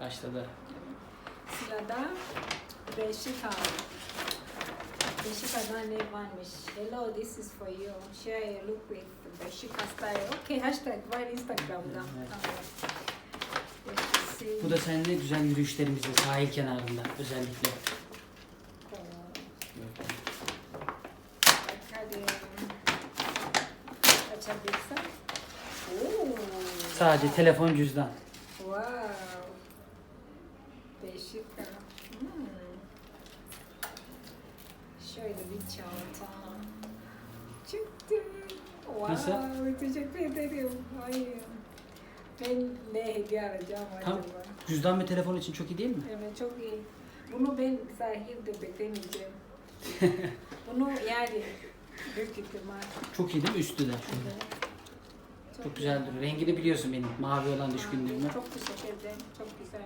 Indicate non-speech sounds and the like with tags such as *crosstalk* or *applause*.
Başladı. Sırada Beşika. Beşika'dan ne varmış? Hello, this is for you. Share a look with Beşika style. Okay, hashtag var Instagram'da. Evet. Tamam. Beşikası. Bu da seninle güzel yürüyüşlerimizde sahil kenarında özellikle. Sadece telefon cüzdan. Wow. Beşika. Hmm. Şöyle bir çanta. Çıktı. Wow. Nasıl? Teşekkür ederim. Ay. Ben ne hediye alacağım Tam acaba? cüzdan ve telefon için çok iyi değil mi? Evet çok iyi. Bunu ben sahilde beklemeyeceğim. *laughs* Bunu yani büyük ihtimal. Çok iyi değil mi? Üstü de. Evet. Çok güzel duruyor. Rengini biliyorsun benim. Mavi olan düşkünlüğümü. Çok teşekkür ederim. Çok güzel.